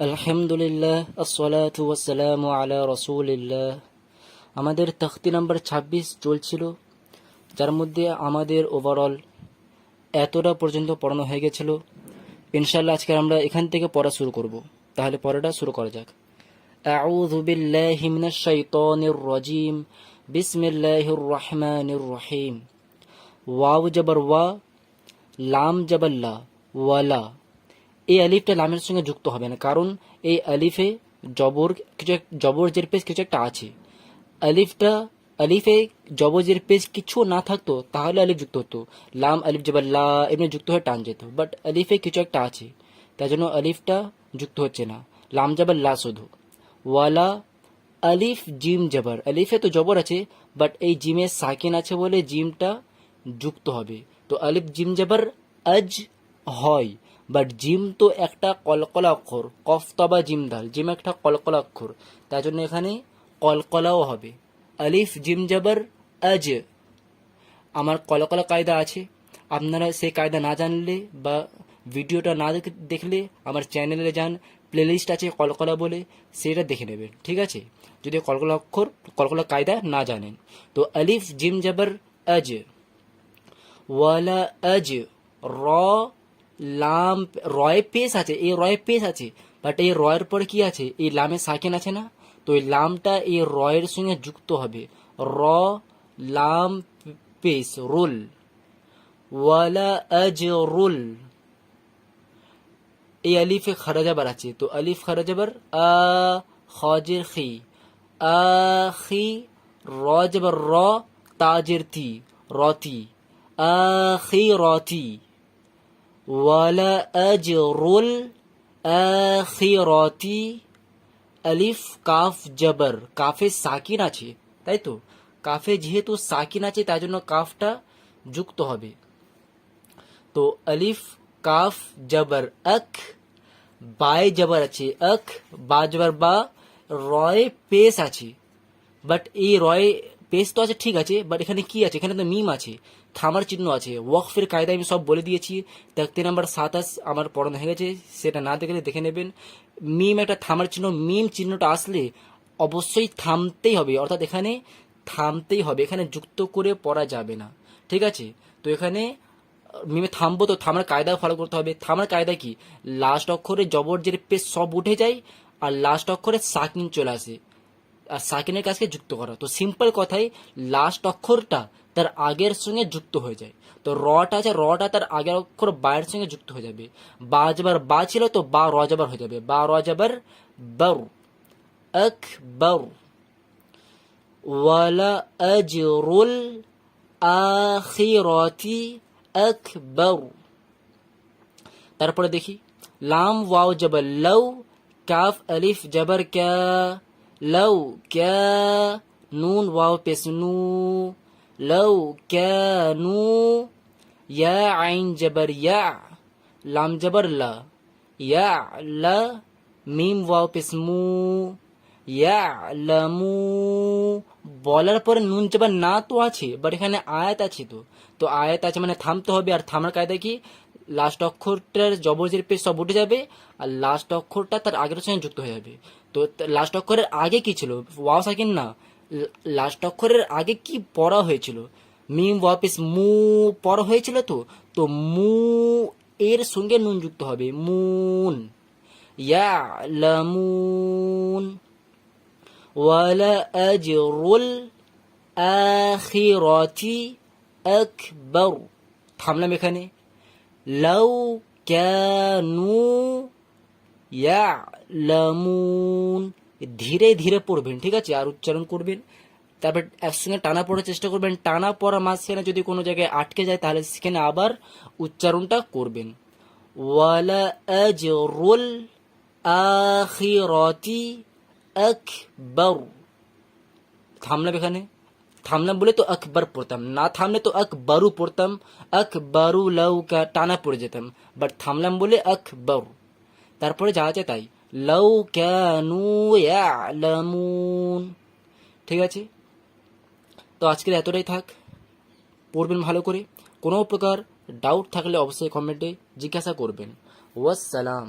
আলহামদুলিল্লাহ আসসালাতু ওয়াসসালামু আলা রাসূলিল্লাহ আমাদের তখতি নাম্বার ২৬ চলছিল যার মধ্যে আমাদের ওভারঅল এতটা পর্যন্ত পড়ানো হয়ে গেছিল ইনশাআল্লাহ আজকে আমরা এখান থেকে পড়া শুরু করব তাহলে পড়াটা শুরু করা যাক أعوذ بالله من الشيطان الرجيم بسم الله الرحمن الرحيم ওয়াও জবর ওয়া লাম জবর লা ওয়ালা এই আলিফটা লামের সঙ্গে যুক্ত হবে না, কারণ এই আলিফে জবর কিছু জবর জের পেজ কিছু একটা আছে। আলিফটা, আলিফে জবর জের পেজ কিছু না থাকতো, তাহলে আলিফ যুক্ত হতো। লাম, আলিফ জবর লা, এমনি যুক্ত হয়ে টান যেত। বাট আলিফে কিছু একটা আছে তাই জন্য আলিফটা যুক্ত হচ্ছে না। লাম জবর লা শুধু ওয়ালা, আলিফ জিম জবর আলিফে তো জবর আছে বাট এই জিমে সাকিন আছে বলে জিমটা যুক্ত হবে। তো আলিফ জিম জবর আজ হয়। বাট জিম তো একটা কলকলা অক্ষর কফ তবা জিম দাল জিম একটা কলকলা অক্ষর। তার জন্য এখানে কলকলাও হবে। আলিফ, জিম, জবর, আজ। আমার কলকলা কায়দা আছে। আপনারা সেই কায়দা না জানলে বা ভিডিওটা না দেখলে আমার চ্যানেলে যান প্লেলিস্ট আছে কলকলা বলে, সেটা দেখে নেবেন, ঠিক আছে? যদি কলকলা অক্ষর, কলকলা কায়দা না জানেন। তো আলিফ, জিম, জবর, আজ। ওয়ালা আজ, র লাম রয় পেশ আছে, এই রয় পেশ আছে বাট এই রয়ের পরে কি আছে? এই লামে সাকেন আছে না? তো এই লামটা এই রয়ের সঙ্গে যুক্ত হবে। র, লাম, পেশ, রুল। ওয়ালা আজ রুল এই আলিফে খারাজাবার আছে, তো আলিফ খারাজাবার আ, খজের খি। আ, খি, র জবর র, তাজের তি, রতি। আখি রতি। ওয়ালা আজরুল আখিরাতি আলিফ কাফ জবর কাফে সাকিন আছে, তাই তো? কাফে যেহেতু সাকিন আছে, তাই জন্য কাফটা যুক্ত হবে। তো আলিফ কাফ জবর আখ বায় জবর আছে আখ বা জবর বা রয় পেশ আছে বাট এই রয় পেশ তো আছে, ঠিক আছে বাট এখানে কি আছে? এখানে তো মিম আছে, থামার চিহ্ন আছে, ওয়াকফের কায়দা আমি সব বলে দিয়েছি। দেখতে নাম্বার সাতাশ আমার পড়ানো হয়ে গেছে, সেটা না দেখলে দেখে নেবেন। মিম একটা থামার চিহ্ন মিম চিহ্নটা আসলে অবশ্যই থামতেই হবে, অর্থাৎ এখানে থামতেই হবে, এখানে যুক্ত করে পড়া যাবে না, ঠিক আছে? তো এখানে মিমে থামবো তো থামার কায়দা ফলো করতে হবে। থামার কায়দা কি? লাস্ট অক্ষরে জবর জের পেশ সব উঠে যায়, আর লাস্ট অক্ষরে সাকিন চলে আসে। সাকিনের কাজকে যুক্ত করা। তো সিম্পল কথাই লাস্ট অক্ষরটা তার আগের সঙ্গে যুক্ত হয়ে যায়। তো রটা আছে রটা তার আগের অক্ষর বায়ের সঙ্গে যুক্ত হয়ে যাবে। বা যাবার বা ছিল তো বা র যাবার হয়ে যাবে। বা র যাবার বর, আকবর, ওয়ালা আজরুল আখিরাতি আকবর। তারপরে দেখি, লাম, ওয়াও জবর লও কাফ, আলিফ, জবর, ক্যা লও ক্যা নুন ওয়াও পেশ নু লও ক্যা নু ইয়া আইন জবর ইয়া লাম জবর লা ইয়া লা মিম ওয়াও পেশ মু ইয়া লামু বলার পরে নুন জবর না তো আছে বাট এখানে আয়াত আছে তো তো আয়াত আছে মানে থামতে হবে আর থামার কায়দা কি লাস্ট অক্ষরটার জবরজের পেশ সব উঠে যাবে, আর লাস্ট অক্ষরটা তার আগের সঙ্গে যুক্ত হয়ে যাবে। তো লাস্ট অক্ষরের আগে কি ছিল? ওয়াও সাকিন, না। লাস্ট অক্ষরের আগে কি পড়া হয়েছিল? মিম ওয়াপিস মু পড়া হয়েছিল তো? তো মু এর সঙ্গে নুন যুক্ত হবে। মুন। ইয়া লামুন ওয়ালা আজরুল আখিরাতি আকবর। থামলাম এখানে। লাউ ক্যানু ইয়ালামুন ধীরে ধীরে পড়বেন, ঠিক আছে? আর উচ্চারণ করবেন। তারপর একসঙ্গে টানা পড়ার চেষ্টা করবেন। টানা পড়া মাঝখানে যদি কোনো জায়গায় আটকে যায়, তাহলে সেখানে আবার উচ্চারণটা করবেন। ওয়ালা আজরুল আখিরাতি আকবর। থামলাম এখানে? থামলাম বলে তো আকবর পড়তাম না থামলে তো আকবরু পড়তাম আকবরু লৌকা টানা পড়ে যেতাম বাট থামলাম বলে আকবর তারপরে যা আছে তাই লৌ ক্যানু ঠিক আছে তো আজকের এতটাই থাক পড়বেন ভালো করে কোনো প্রকার ডাউট থাকলে অবশ্যই কমেন্টে জিজ্ঞাসা করবেন ওয়াসসালাম